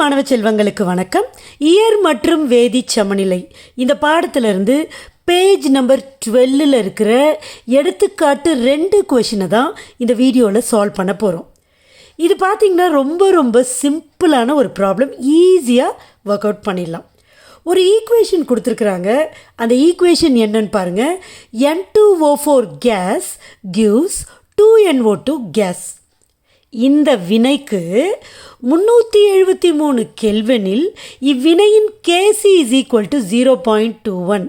மாணவ செல்வங்களுக்கு வணக்கம். இயர் மற்றும் வேதி சமநிலை. இந்த பாடத்திலிருந்து பேஜ் நம்பர் டுவெல்லில் இருக்கிற எடுத்துக்காட்டு ரெண்டு கொஷினை தான் இந்த வீடியோவில் சால்வ் பண்ண போகிறோம் இது பார்த்திங்கன்னா ரொம்ப ரொம்ப சிம்பிளான ஒரு ப்ராப்ளம் ஈஸியாக ஒர்க் அவுட் பண்ணிடலாம். ஒரு ஈக்குவேஷன் கொடுத்துருக்குறாங்க. அந்த ஈக்குவேஷன் என்னன்னு பாருங்கள் N two O four gas gives two N O two gas இந்த வினைக்கு முந்நூற்றி எழுபத்தி மூணு கெல்வனில் இவ்வினையின் KC is equal to zero point two one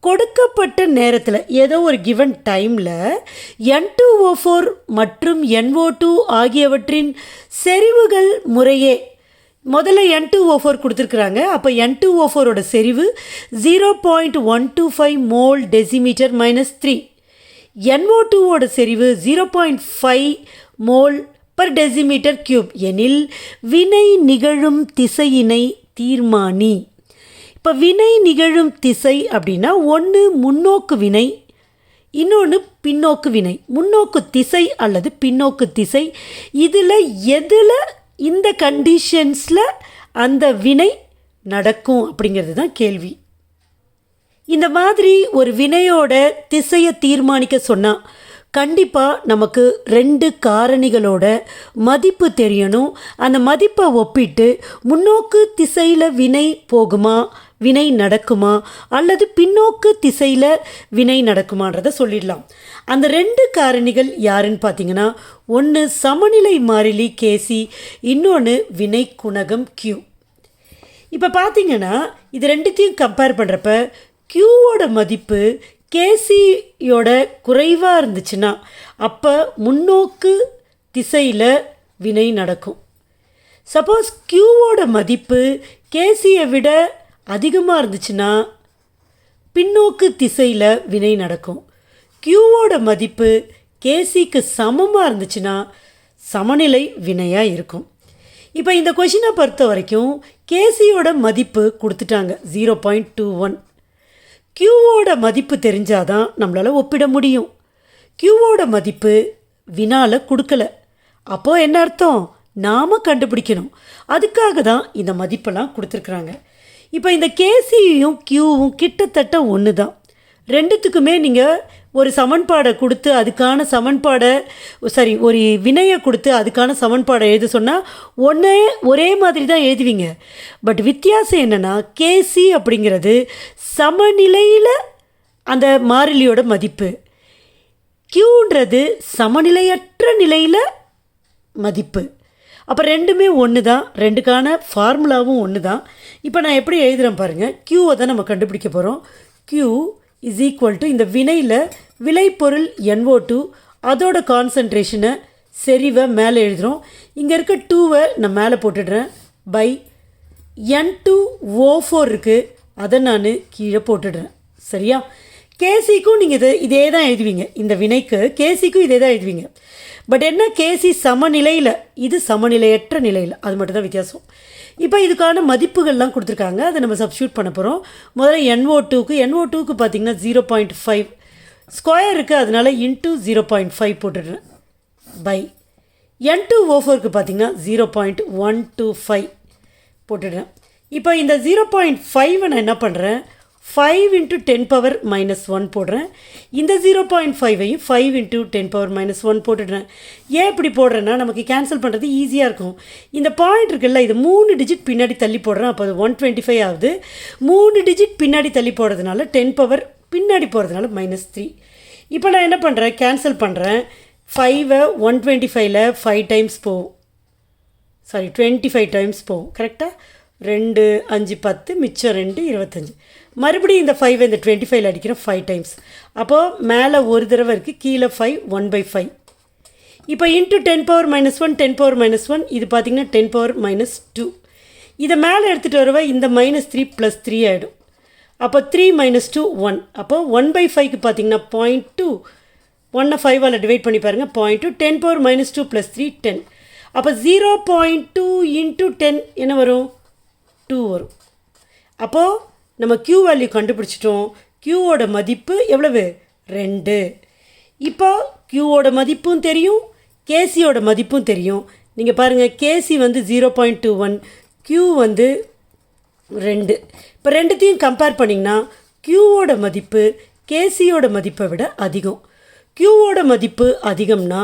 கொடுக்கப்பட்ட நேரத்தில் ஏதோ ஒரு கிவன் டைமில் என் டூ ஓ ஃபோர் மற்றும் என்ஓ டூ ஆகியவற்றின் செறிவுகள் முறையே முதல்ல என் டூ ஓ ஃபோர் கொடுத்துருக்குறாங்க. அப்போ என் டூ ஓ ஃபோரோட செறிவு zero point one two five mole decimetre minus three NO டூவோட செறிவு zero point five mole per decimetre cube எனில் வினை நிகழும் திசையினை தீர்மானி. இப்போ வினை நிகழும் திசை அப்படின்னா ஒன்று முன்னோக்கு வினை இன்னொன்று பின்னோக்கு வினை. முன்னோக்கு திசை அல்லது பின்னோக்கு திசை இதில் எதில் இந்த கண்டிஷன்ஸில் அந்த வினை நடக்கும் அப்படிங்கிறது தான் கேள்வி. இந்த மாதிரி ஒரு வினையோட திசையை தீர்மானிக்க சொன்னால் கண்டிப்பாக நமக்கு ரெண்டு காரணிகளோட மதிப்பு தெரியணும். அந்த மதிப்பை ஒப்பிட்டு முன்னோக்கு திசையில் வினை போகுமா வினை நடக்குமா அல்லது பின்னோக்கு திசையில் வினை நடக்குமான்றதை சொல்லிடலாம். அந்த ரெண்டு காரணிகள் யாருன்னு பார்த்தீங்கன்னா ஒன்று சமநிலை மாறிலி கேசி இன்னொன்று வினை குணகம் கியூ இப்போ பார்த்தீங்கன்னா இது ரெண்டுத்தையும் கம்பேர் பண்ணுறப்ப க்யூவோட மதிப்பு கேசியோட குறைவாக இருந்துச்சுன்னா அப்போ முன்னோக்கு திசையில் வினை நடக்கும். சப்போஸ் க்யூவோட மதிப்பு கேசியை விட அதிகமாக இருந்துச்சுன்னா பின்னோக்கு திசையில் வினை நடக்கும். கியூவோட மதிப்பு கேசிக்கு சமமாக இருந்துச்சுன்னா சமநிலை வினையாக இருக்கும். இப்போ இந்த கொஷினை பொறுத்த வரைக்கும் கேசியோட மதிப்பு கொடுத்துட்டாங்க ஜீரோ பாயிண்ட் டூ ஒன் க்யூவோட மதிப்பு தெரிஞ்சாதான் நம்மளால் ஒப்பிட முடியும். க்யூவோட மதிப்பு வினால கொடுக்கல. அப்போது என்ன அர்த்தம்? நாம் கண்டுபிடிக்கணும். அதுக்காக தான் இந்த மதிப்பெல்லாம் கொடுத்துருக்குறாங்க. இப்போ இந்த கேசியும் க்யூவும் கிட்டத்தட்ட ஒன்று தான் ரெண்டுத்துக்குமே நீங்கள் ஒரு சமன்பாடை கொடுத்து அதுக்கான சமன்பாடை சாரி ஒரு வினையை கொடுத்து அதுக்கான சமன்பாடை எழுத சொன்னால் ஒன்றே ஒரே மாதிரி தான் எழுதுவீங்க. பட் வித்தியாசம் என்னென்னா கேசி அப்படிங்கிறது சமநிலையில் அந்த மாறிலியோட மதிப்பு. க்யூன்றது சமநிலையற்ற நிலையில் மதிப்பு. அப்போ ரெண்டுமே ஒன்று தான் ரெண்டுக்கான ஃபார்முலாவும் ஒன்று தான் இப்போ நான் எப்படி எழுதுகிறேன் பாருங்கள் க்யூவை தான் நம்ம கண்டுபிடிக்க போகிறோம் க்யூ இஸ் ஈக்குவல் டு இந்த வினையில் விளைபொருள் என்ஓ டூ அதோட கான்சன்ட்ரேஷனை செறிவை மேலே எழுதுகிறோம் இங்கே இருக்க டூவை நான் மேலே போட்டுடுறேன். By N two O four இருக்குது அதை நான் கீழே போட்டுடுறேன். சரியா? கேசிக்கும் நீங்கள் இதை இதே தான் எழுதுவீங்க. இந்த வினைக்கு கேசிக்கும் இதே தான் எழுதுவீங்க. பட் என்ன கேசி சமநிலையில்? இது சமநிலையற்ற நிலையில். அது மட்டும் தான் வித்தியாசம். இப்போ இதுக்கான மதிப்புகள்லாம் கொடுத்துருக்காங்க. அதை நம்ம சப்ஸ்டியூட் பண்ண போகிறோம் முதல்ல என்ஓ டூக்கு என்ஓ டூக்கு பார்த்தீங்கன்னா ஜீரோ பாயிண்ட் ஃபைவ் ஸ்கொயர் இருக்குது அதனால் இன்ட்டு ஜீரோ பாயிண்ட் ஃபைவ் போட்டுடுறேன். பை என் டூ ஓ ஃபோருக்கு பார்த்தீங்கன்னா zero point one two five போட்டுடுறேன். இப்போ இந்த ஜீரோ பாயிண்ட் ஃபைவை நான் என்ன பண்ணுறேன் five into ten power minus one போடுறேன். இந்த zero point ஃபைவையும் five into ten power minus one போட்டுடுறேன். ஏன் இப்படி போடுறேன்னா நமக்கு கேன்சல் பண்ணுறது ஈஸியாக இருக்கும். இந்த பாயிண்ட் இருக்குல்ல இது மூணு டிஜிட் பின்னாடி தள்ளி போடுறேன். அப்போ அது ஒன் டுவெண்ட்டி ஃபைவ் ஆகுது. மூணு டிஜிட் பின்னாடி தள்ளி போடுறதுனால டென் பவர் பின்னாடி போகிறதுனால மைனஸ் த்ரீ இப்போ நான் என்ன பண்ணுறேன் கேன்சல் பண்ணுறேன் ஃபைவை ஒன் டுவெண்ட்டி ஃபைவ்ல ஃபைவ் டைம்ஸ் போகும். சாரி டுவெண்ட்டி ஃபைவ் டைம்ஸ் போகும். கரெக்டாக ரெண்டு அஞ்சு பத்து மிச்சம் ரெண்டு இருபத்தஞ்சி. மறுபடியும் இந்த ஃபைவ் இந்த டுவெண்ட்டி ஃபைவ்ல அடிக்கிறோம் ஃபைவ் டைம்ஸ் அப்போது மேலே ஒரு தடவை இருக்குது கீழே ஃபைவ் ஒன் பை ஃபைவ் இப்போ into ten power minus one ten power minus one இது பார்த்திங்கன்னா டென் பவர் மைனஸ் டூ இதை மேலே எடுத்துகிட்டு வரவ இந்த மைனஸ் த்ரீ ப்ளஸ் த்ரீ ஆகிடும் அப்போ த்ரீ மைனஸ் டூ ஒன் அப்போ ஒன் பை ஃபைவ்க்கு பார்த்தீங்கன்னா பாயிண்ட் டூ ஒன்னை ஃபைவால் டிவைட் பண்ணி பாருங்கள் point two ten power minus two plus three ten அப்போ zero point two into ten என்ன வரும்? டூ வரும். அப்போது நம்ம க்யூ வேல்யூ கண்டுபிடிச்சிட்டோம். க்யூவோட மதிப்பு எவ்வளவு? ரெண்டு. இப்போ க்யூவோட மதிப்பும் தெரியும் கேசியோட மதிப்பும் தெரியும். நீங்கள் பாருங்கள் கேசி வந்து zero point two one Q வந்து ரெண்டு. இப்போ ரெண்டுத்தையும் கம்பேர் பண்ணிங்கன்னா க்யூவோட மதிப்பு கேசியோட மதிப்பை விட அதிகம். க்யூவோட மதிப்பு அதிகம்னா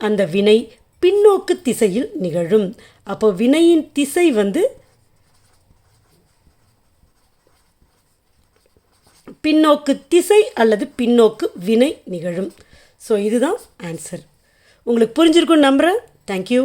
அந்த வினை பின்னோக்கு திசையில் நிகழும். அப்போ வினையின் திசை வந்து பின்னோக்கு திசை அல்லது பின்னோக்கு வினை நிகழும். ஸோ இதுதான் ஆன்சர் உங்களுக்கு புரிஞ்சிருக்கும்னு நம்புகிறேன் தேங்க்யூ